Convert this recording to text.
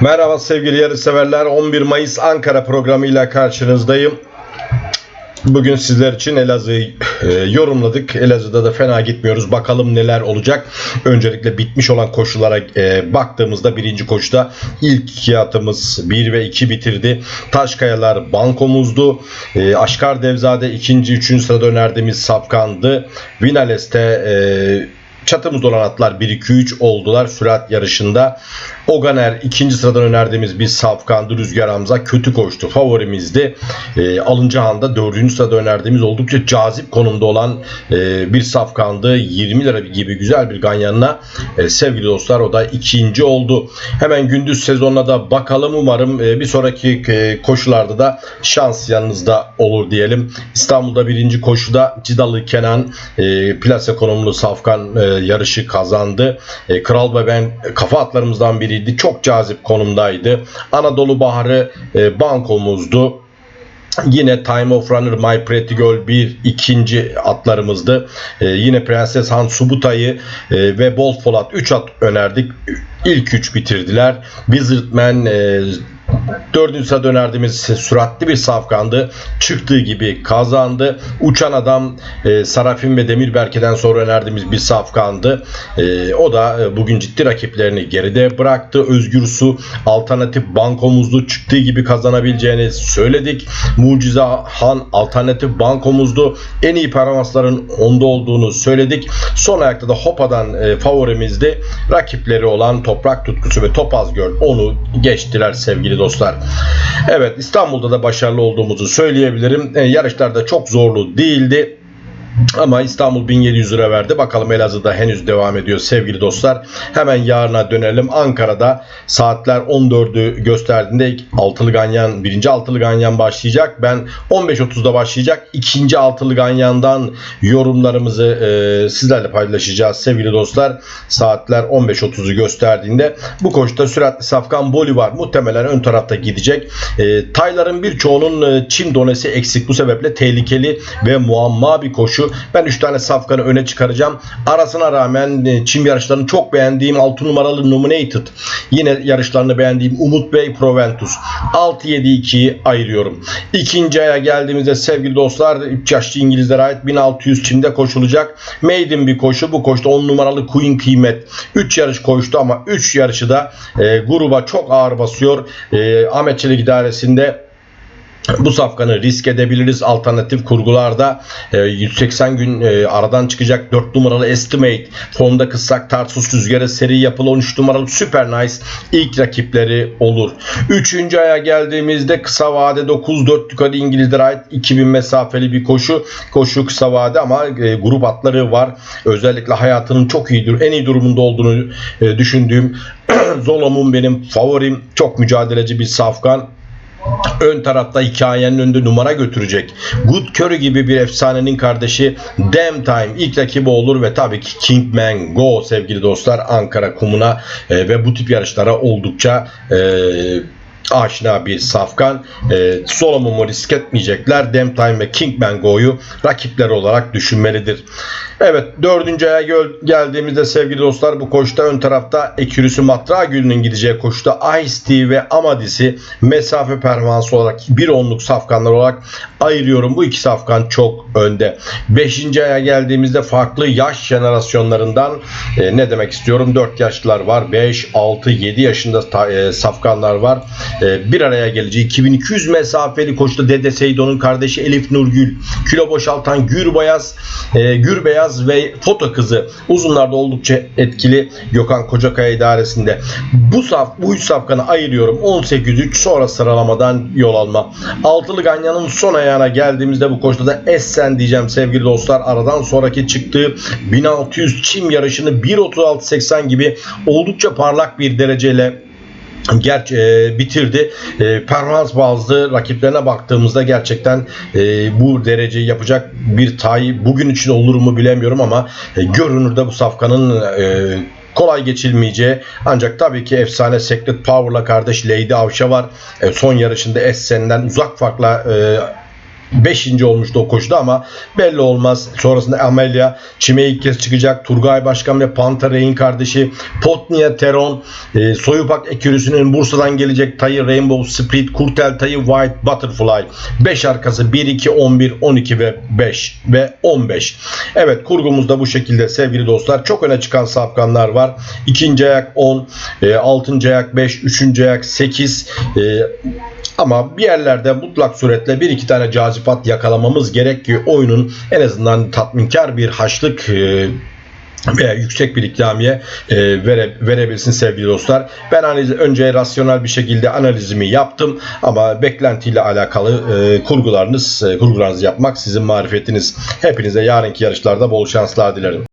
Merhaba sevgili yarışseverler. 11 Mayıs Ankara programıyla karşınızdayım. Bugün sizler için Elazığ'ı e, yorumladık. Elazığ'da da fena gitmiyoruz. Bakalım neler olacak. Öncelikle bitmiş olan koşulara e, baktığımızda birinci koşuda ilk iki atımız 1 ve 2 bitirdi. Taşkayalar bankomuzdu. E, Aşkar Devzade ikinci, üçüncü sırada önerdiğimiz Safkan'dı. Vinales'te e, Çatımızda olan atlar 1-2-3 oldular sürat yarışında. Oganer ikinci sıradan önerdiğimiz bir Safkan'dı. Rüzgar Hamza kötü koştu. Favorimizdi. E, Alıncıhan'da dördüncü sırada önerdiğimiz oldukça cazip konumda olan e, bir Safkan'dı. 20 lira gibi güzel bir ganyanla e, sevgili dostlar o da ikinci oldu. Hemen gündüz sezonuna da bakalım. Umarım e, bir sonraki e, koşularda da şans yanınızda olur diyelim. İstanbul'da birinci koşuda Cidalı Kenan e, plase konumlu Safkan e, yarışı kazandı. E, Kral ve ben kafa atlarımızdan biriydi. Çok cazip konumdaydı. Anadolu Baharı e, bankomuzdu. Yine Time of Runner My Pretty Girl bir ikinci atlarımızdı. Ee, yine Prenses Han Subutay'ı e, ve Bolt Polat 3 at önerdik. İlk 3 bitirdiler. Wizardman e, Dördüncü sırada önerdiğimiz süratli bir safkandı. Çıktığı gibi kazandı. Uçan adam e, Sarafin ve Demirberke'den sonra önerdiğimiz bir safkandı. E, o da e, bugün ciddi rakiplerini geride bıraktı. Özgür Su alternatif bankomuzdu. Çıktığı gibi kazanabileceğini söyledik. Mucize Han alternatif bankomuzdu. En iyi performansların onda olduğunu söyledik. Son ayakta da Hopa'dan e, favorimizdi. Rakipleri olan Toprak Tutkusu ve Topaz Göl onu geçtiler sevgili dostlar. Evet İstanbul'da da başarılı olduğumuzu söyleyebilirim. E, yarışlarda çok zorlu değildi. Ama İstanbul 1700 lira verdi. Bakalım Elazığ'da henüz devam ediyor sevgili dostlar. Hemen yarına dönelim. Ankara'da saatler 14'ü gösterdiğinde altılı ganyan, birinci altılı ganyan başlayacak. Ben 15.30'da başlayacak. ikinci altılı ganyandan yorumlarımızı e, sizlerle paylaşacağız sevgili dostlar. Saatler 15.30'u gösterdiğinde bu koşuda süratli Safkan Boli var. Muhtemelen ön tarafta gidecek. E, tayların birçoğunun e, çim donesi eksik. Bu sebeple tehlikeli ve muamma bir koşu. Ben 3 tane safkanı öne çıkaracağım. Arasına rağmen e, çim yarışlarını çok beğendiğim 6 numaralı Nominated. Yine yarışlarını beğendiğim Umut Bey Proventus. 6-7-2'yi ayırıyorum. İkinci aya geldiğimizde sevgili dostlar 3 yaşlı İngilizlere ait 1600 çimde koşulacak. Maiden bir koşu. Bu koşuda 10 numaralı Queen Kıymet. 3 yarış koştu ama 3 yarışı da e, gruba çok ağır basıyor. E, Ahmet Çelik idaresinde bu safkanı risk edebiliriz alternatif kurgularda. E, 180 gün e, aradan çıkacak 4 numaralı Estimate. Fonda kıssak Tarsus Rüzgarı seri yapılı 13 numaralı Super Nice ilk rakipleri olur. 3. aya geldiğimizde kısa vade 9-4 yukarı İngilizlere ait 2000 mesafeli bir koşu. Koşu kısa vade ama e, grup atları var. Özellikle hayatının çok iyi, en iyi durumunda olduğunu e, düşündüğüm Zolom'un benim favorim. Çok mücadeleci bir safkan ön tarafta hikayenin önünde numara götürecek. Good Curry gibi bir efsanenin kardeşi Damn Time ilk rakibi olur ve tabii ki Kingman Go sevgili dostlar Ankara kumuna e, ve bu tip yarışlara oldukça e, aşina bir safkan. E, Solomon'u risk etmeyecekler. Demtime ve Kingman Go'yu rakipler olarak düşünmelidir. Evet dördüncü aya gel- geldiğimizde sevgili dostlar bu koşuda ön tarafta Ekürüsü Matra Gül'ün gideceği koşuda Ice T ve Amadis'i mesafe performansı olarak bir onluk safkanlar olarak ayırıyorum. Bu iki safkan çok önde. Beşinci aya geldiğimizde farklı yaş jenerasyonlarından e, ne demek istiyorum? 4 yaşlılar var. 5, 6, 7 yaşında ta- e, safkanlar var. E, bir araya geleceği 2200 mesafeli koşuda Dede Seydo'nun kardeşi Elif Nurgül, kilo boşaltan Gürbeyaz, e, Gürbeyaz ve foto kızı uzunlarda oldukça etkili Gökhan Kocakaya idaresinde. Bu saf, bu üç safkanı ayırıyorum. 18-3 sonra sıralamadan yol alma. Altılı Ganyan'ın son ayağına geldiğimizde bu koşuda da Essen diyeceğim sevgili dostlar. Aradan sonraki çıktığı 1600 çim yarışını 1.36.80 gibi oldukça parlak bir dereceyle ger e, bitirdi. E, performans bazlı rakiplerine baktığımızda gerçekten e, bu dereceyi yapacak bir tay bugün için olur mu bilemiyorum ama e, görünürde bu safkanın e, kolay geçilmeyeceği ancak tabii ki efsane Secret Power'la kardeş Lady Avşa var. E, son yarışında Essen'den uzak farkla e, 5. olmuştu o koşuda ama belli olmaz. Sonrasında Amelia çime ilk kez çıkacak. Turgay Başkan ve Pantarey'in kardeşi Potnia Teron e, Soyupak ekürüsünün Bursa'dan gelecek tayı Rainbow Spirit Kurtel tayı White Butterfly 5 arkası 1, 2, 11, 12 ve 5 ve 15. Evet kurgumuzda bu şekilde sevgili dostlar. Çok öne çıkan safkanlar var. İkinci ayak 10, e, altıncı ayak 5, üçüncü ayak 8. E, ama bir yerlerde mutlak suretle bir iki tane cazifat yakalamamız gerek ki oyunun en azından tatminkar bir haçlık e, veya yüksek bir ikramiye e, vere, verebilsin sevgili dostlar. Ben analiz, önce rasyonel bir şekilde analizimi yaptım ama beklentiyle alakalı e, kurgularınız, e, kurgularınızı yapmak sizin marifetiniz. Hepinize yarınki yarışlarda bol şanslar dilerim.